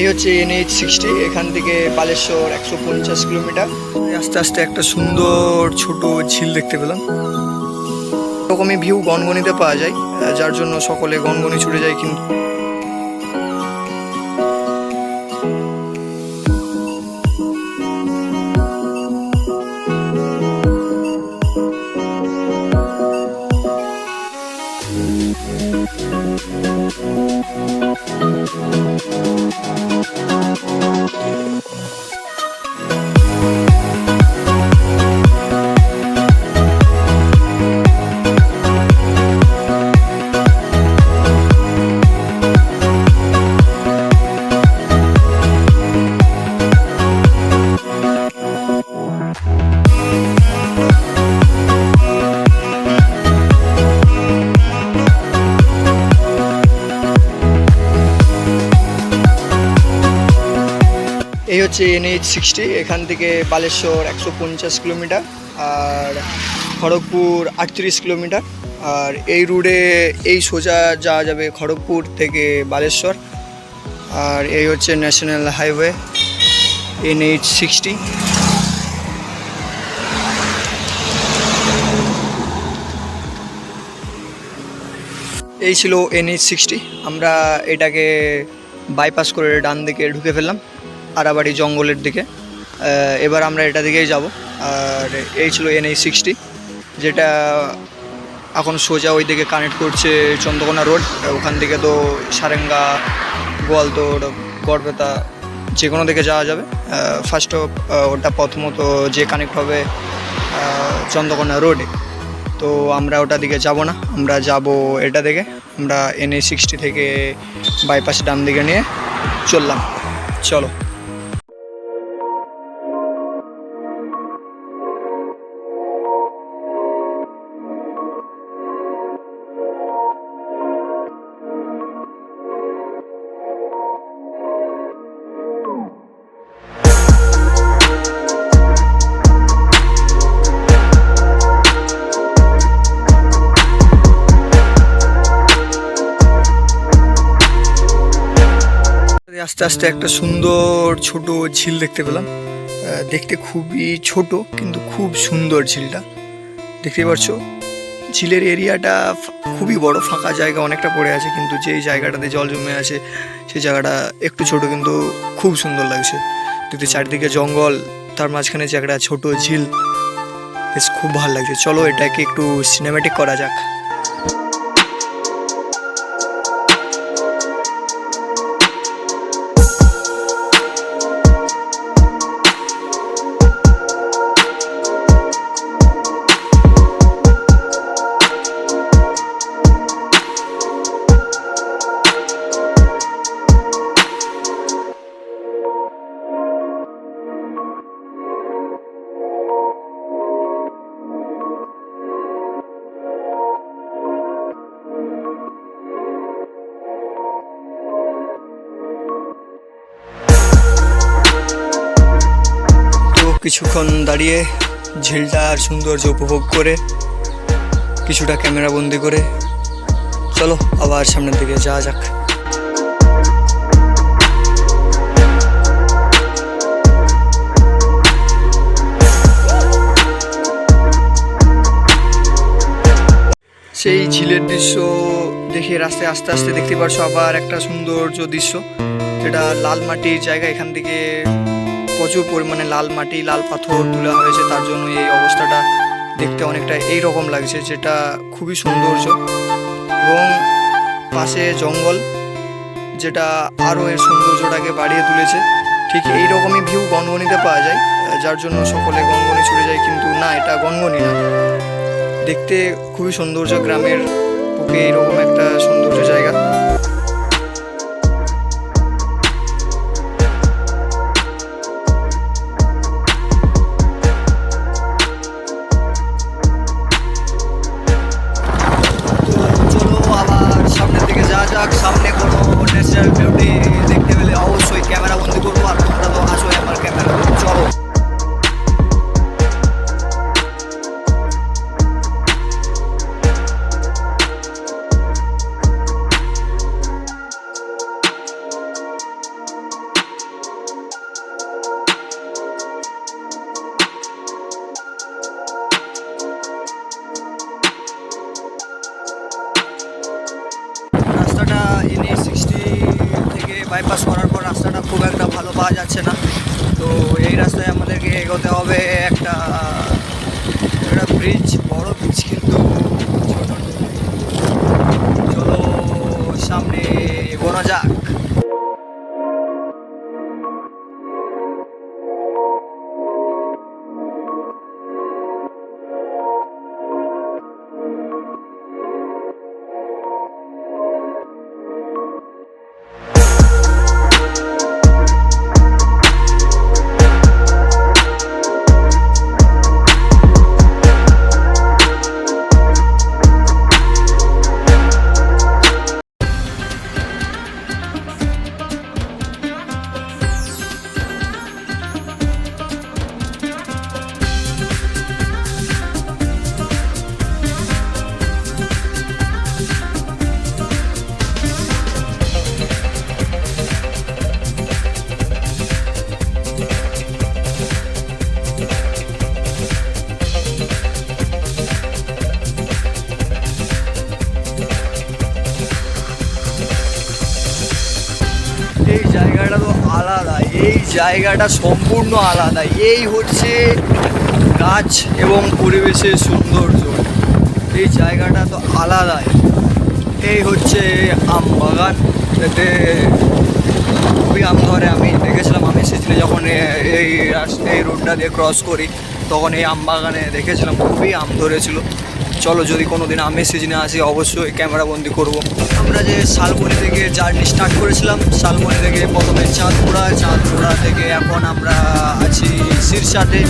এই হচ্ছে NH sixty, এখান থেকে বালেশ্বর একশো পঞ্চাশ কিলোমিটার। আস্তে আস্তে একটা সুন্দর ছোট ঝিল দেখতে পেলাম। এরকমই ভিউ গনগনিতে পাওয়া যায়, যার জন্য সকলে গনগনি ছুটে যায় কিন্তু। এই হচ্ছে এনএইচ সিক্সটি এখান থেকে বালেশ্বর একশো পঞ্চাশ কিলোমিটার, আর খড়গপুর আটত্রিশ কিলোমিটার, আর এই রুটে এই সোজা যাওয়া যাবে খড়গপুর থেকে বালেশ্বর, আর এই হচ্ছে ন্যাশনাল হাইওয়ে এনএইচ সিক্সটি এই ছিল এনএইচ সিক্সটি আমরা এটাকে বাইপাস করে ডান দিকে ঢুকে ফেললাম। আরাবাড়ি জঙ্গলের দিকে। এবার আমরা এটা দিকেই যাব। আর এই ছিল এনএইচ সিক্সটি যেটা এখন সোজা ওই দিকে কানেক্ট করছে চন্দ্রকোনা রোড ওখান থেকে তো সারেঙ্গা গোয়ালতোড় গড়বেতা যে কোনো দিকে যাওয়া যাবে। ফার্স্ট ওটা প্রথমত যে কানেক্ট হবে চন্দ্রকোনা রোডে তো আমরা ওটা দিকে যাব না। আমরা যাব এটা দিকে। আমরা এনএ সিক্সটি থেকে বাইপাস ডান দিকে নিয়ে চললাম। চলো। আস্তে আস্তে একটা সুন্দর ছোট ঝিল দেখতে পেলাম। দেখতে খুবই ছোট, কিন্তু খুব সুন্দর ঝিলটা। দেখতে পাচ্ছ, ঝিলের এরিয়াটা খুবই বড়, ফাঁকা জায়গা অনেকটা পড়ে আছে, কিন্তু যেই জায়গাটাতে জল জমে আছে, সেই জায়গাটা একটু ছোট, কিন্তু খুব সুন্দর লাগছে। দেখতে চারিদিকে জঙ্গল, তার মাঝখানে যে একটা ছোট ঝিল, বেশ খুব ভালো লাগছে। চলো এটাকে একটু সিনেমেটিক করা যাক। কিছুক্ষণ দাঁড়িয়ে ঝিলটার সৌন্দর্য উপভোগ করে কিছুটা ক্যামেরা বন্দি করে চলো আবার সামনের দিকে যাওয়া যাক। সেই ঝিলের দৃশ্য দেখে রাস্তায় আস্তে আস্তে দেখতে পারছ আবার একটা সৌন্দর্য দৃশ্য। যেটা লাল মাটির জায়গা এখান থেকে প্রচুর পরিমাণে লাল মাটি, লাল পাথর তোলা হয়েছে, তার জন্য এই অবস্থাটা দেখতে অনেকটা এই রকম লাগছে, যেটা খুবই সৌন্দর্য। এবং পাশে জঙ্গল, যেটা আরও এর সৌন্দর্যটাকে বাড়িয়ে তুলেছে। ঠিক এই রকমই ভিউ গনগনিতে পাওয়া যায়, যার জন্য সকলে গনগনি ছুটে যায়, কিন্তু না, এটা গনগনি না। দেখতে খুবই সৌন্দর্য, গ্রামের বুকে এইরকম একটা সৌন্দর্য জায়গা। এনএ সিক্সটি থেকে বাইপাস করার পর রাস্তাটা খুব একটা ভালো পাওয়া যাচ্ছে না। তো এই রাস্তায় আমাদেরকে এগোতে হবে একটা একটা ব্রিজ বড় ব্রিজ কিন্তু চলো সামনে এই জায়গাটা তো আলাদা, এই জায়গাটা সম্পূর্ণ আলাদা। এই হচ্ছে গাছ এবং পরিবেশের সৌন্দর্য। এই জায়গাটা তো আলাদাই এই হচ্ছে আম বাগান। এতে খুবই আম ধরে আমি দেখেছিলাম, আমি সিজনে যখন এই এই রোডটা দিয়ে ক্রস করি, তখন এই আম বাগানে দেখেছিলাম, খুবই আম ধরেছিল। চলো যদি কোনো দিন আমের সিজনে আসি অবশ্যই ক্যামেরা বন্দি করব। আমরা যে শালবনি থেকে জার্নি স্টার্ট করেছিলাম শালবনি থেকে প্রথমে চাঁদপুরা চাঁদপুরা থেকে এখন আমরা আছি শীর্ষাতে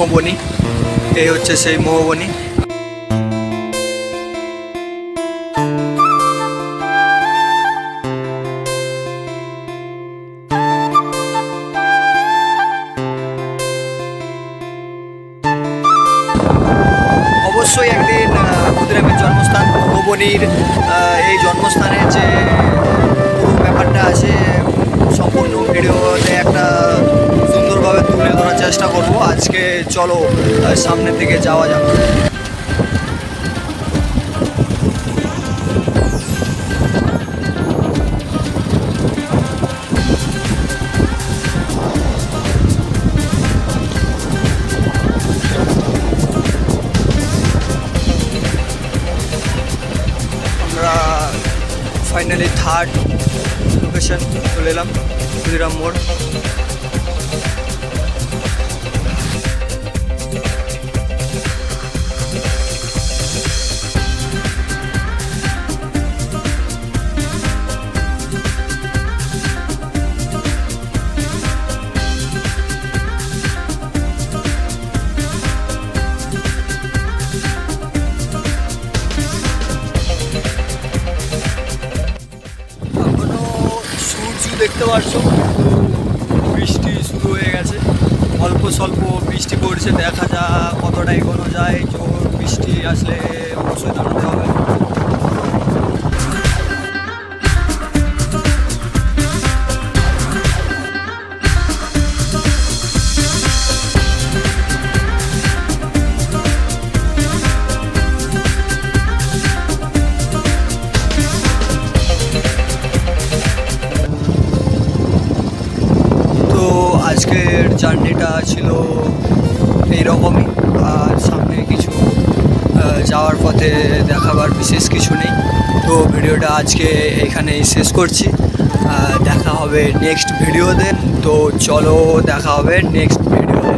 মোহবনী এই হচ্ছে সেই মোহবনী অবশ্যই একদিন ক্ষুদিরামের জন্মস্থান মোহবনীর এই জন্মস্থানের যে পুরো ব্যাপারটা আছে, সম্পূর্ণ ভিডিওতে একটা তুলে ধরার চেষ্টা করব। আজকে চলো সামনের দিকে যাওয়া যাক। ফাইনালি থার্ড লোকেশন চলে এলাম ক্ষুদিরাম মোড়। দেখতে পারছ, বৃষ্টি শুরু হয়ে গেছে। অল্প স্বল্প বৃষ্টি পড়ছে, দেখা যা কতটা এগোনো যায়। জোর বৃষ্টি আসলে অবশ্যই দাঁড়াতে হবে। জার্নিটা ছিল এইরকমই। আর সামনে কিছু যাওয়ার পথে দেখাবার বিশেষ কিছু নেই। তো ভিডিওটা আজকে এখানেই শেষ করছি। দেখা হবে নেক্সট ভিডিওতে তো। চলো, দেখা হবে নেক্সট ভিডিওতে